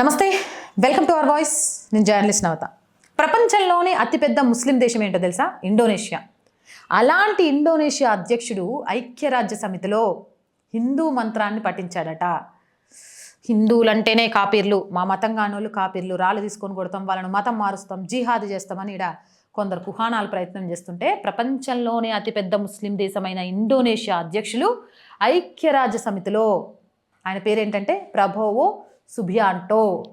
నమస్తే welcome to our voice నేను journalist నవత. ప్రపంచంలోనే అతిపెద్ద ముస్లిం దేశం ఏంటో తెలుసా? ఇండోనేషియా. అలాంటి ఇండోనేషియా అధ్యక్షుడు ఐక్యరాజ్య సమితిలో హిందూ మంత్రాన్ని పఠించాడట. హిందువులంటేనే కాపీర్లు మా మతం కానోళ్ళు కాపీర్లు రాళ్ళు తీసుకొని కొడతాం వాళ్ళను మతం మారుస్తాం జిహాద్ చేస్తామని ఇడ కొందరు కుహానాలు ప్రయత్నం చేస్తుంటే ప్రపంచంలోనే అతిపెద్ద ముస్లిం దేశమైన ఇండోనేషియా అధ్యక్షులు ఐక్యరాజ్య సమితిలో ఆయన పేరేంటంటే? ప్రభోవో సుబియాంటో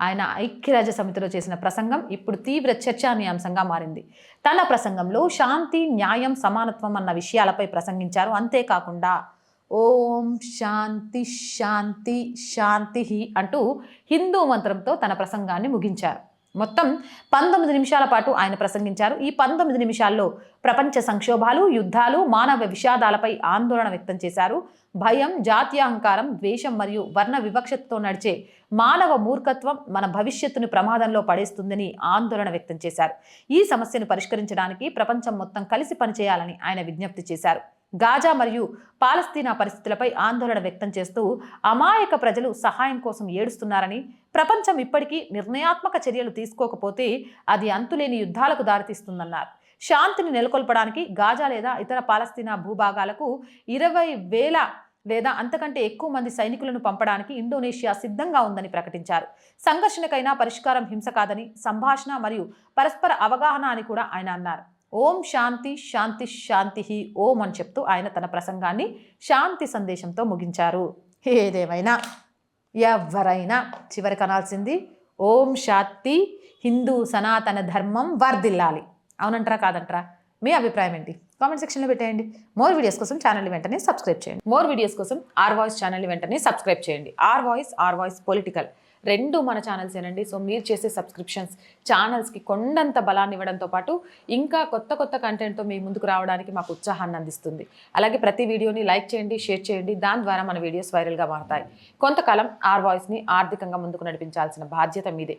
ఆయన ఐక్యరాజ్య సమితిలో చేసిన ప్రసంగం ఇప్పుడు తీవ్ర చర్చానీయాంశంగా మారింది. తన ప్రసంగంలో శాంతి న్యాయం సమానత్వం అన్న విషయాలపై ప్రసంగించారు. అంతేకాకుండా ఓం శాంతి శాంతి శాంతి అంటూ హిందూ మంత్రంతో తన ప్రసంగాన్ని ముగించారు. మొత్తం పంతొమ్మిది నిమిషాల పాటు ఆయన ప్రసంగించారు. ఈ పంతొమ్మిది నిమిషాల్లో ప్రపంచ సంక్షోభాలు యుద్ధాలు మానవ విషాదాలపై ఆందోళన వ్యక్తం చేశారు. భయం జాతీయ అహంకారం ద్వేషం మరియు వర్ణ వివక్షతతో నడిచే మానవ మూర్ఖత్వం మన భవిష్యత్తును ప్రమాదంలో పడేస్తుందని ఆందోళన వ్యక్తం చేశారు. ఈ సమస్యను పరిష్కరించడానికి ప్రపంచం మొత్తం కలిసి పనిచేయాలని ఆయన విజ్ఞప్తి చేశారు. గాజా మరియు పాలస్తీనా పరిస్థితులపై ఆందోళన వ్యక్తం చేస్తూ అమాయక ప్రజలు సహాయం కోసం ఏడుస్తున్నారని ప్రపంచం ఇప్పటికీ నిర్ణయాత్మక చర్యలు తీసుకోకపోతే అది అంతులేని యుద్ధాలకు దారితీస్తుందన్నారు. శాంతిని నెలకొల్పడానికి గాజా లేదా ఇతర పాలస్తీనా భూభాగాలకు ఇరవై వేల లేదా అంతకంటే ఎక్కువ మంది సైనికులను పంపడానికి ఇండోనేషియా సిద్ధంగా ఉందని ప్రకటించారు. సంఘర్షణకైనా పరిష్కారం హింస కాదని సంభాషణ మరియు పరస్పర అవగాహన అని కూడా ఆయన అన్నారు. ఓం శాంతి శాంతి శాంతి ఓం అని చెప్తూ ఆయన తన ప్రసంగాన్ని శాంతి సందేశంతో ముగించారు. ఏదేమైనా ఎవరైనా చివరికి అనాల్సింది ఓం శాంతి హిందూ సనాతన ధర్మం వర్ధిల్లాలి. అవునంటారా కాదంటారా? మీ అభిప్రాయం ఏంటి? కామెంట్ సెక్షన్లో పెట్టేయండి. మోర్ వీడియోస్ కోసం ఛానల్ వెంటనే సబ్స్క్రైబ్ చేయండి. మోర్ వీడియోస్ కోసం ఆర్ వాయిస్ ఛానల్ వెంటనే సబ్స్క్రైబ్ చేయండి. Our voice our voice political రెండు మన ఛానల్స్ ఏనండి. సో మీరు చేసే సబ్స్క్రిప్షన్స్ ఛానల్స్కి కొండంత బలాన్ని ఇవ్వడంతో పాటు ఇంకా కొత్త కొత్త కంటెంట్తో మీ ముందుకు రావడానికి మాకు ఉత్సాహాన్ని అందిస్తుంది. అలాగే ప్రతి వీడియోని లైక్ చేయండి షేర్ చేయండి. దాని ద్వారా మన వీడియోస్ వైరల్గా మారతాయి. కొంతకాలం ఆర్ వాయిస్ని ఆర్థికంగా ముందుకు నడిపించాల్సిన బాధ్యత మీదే.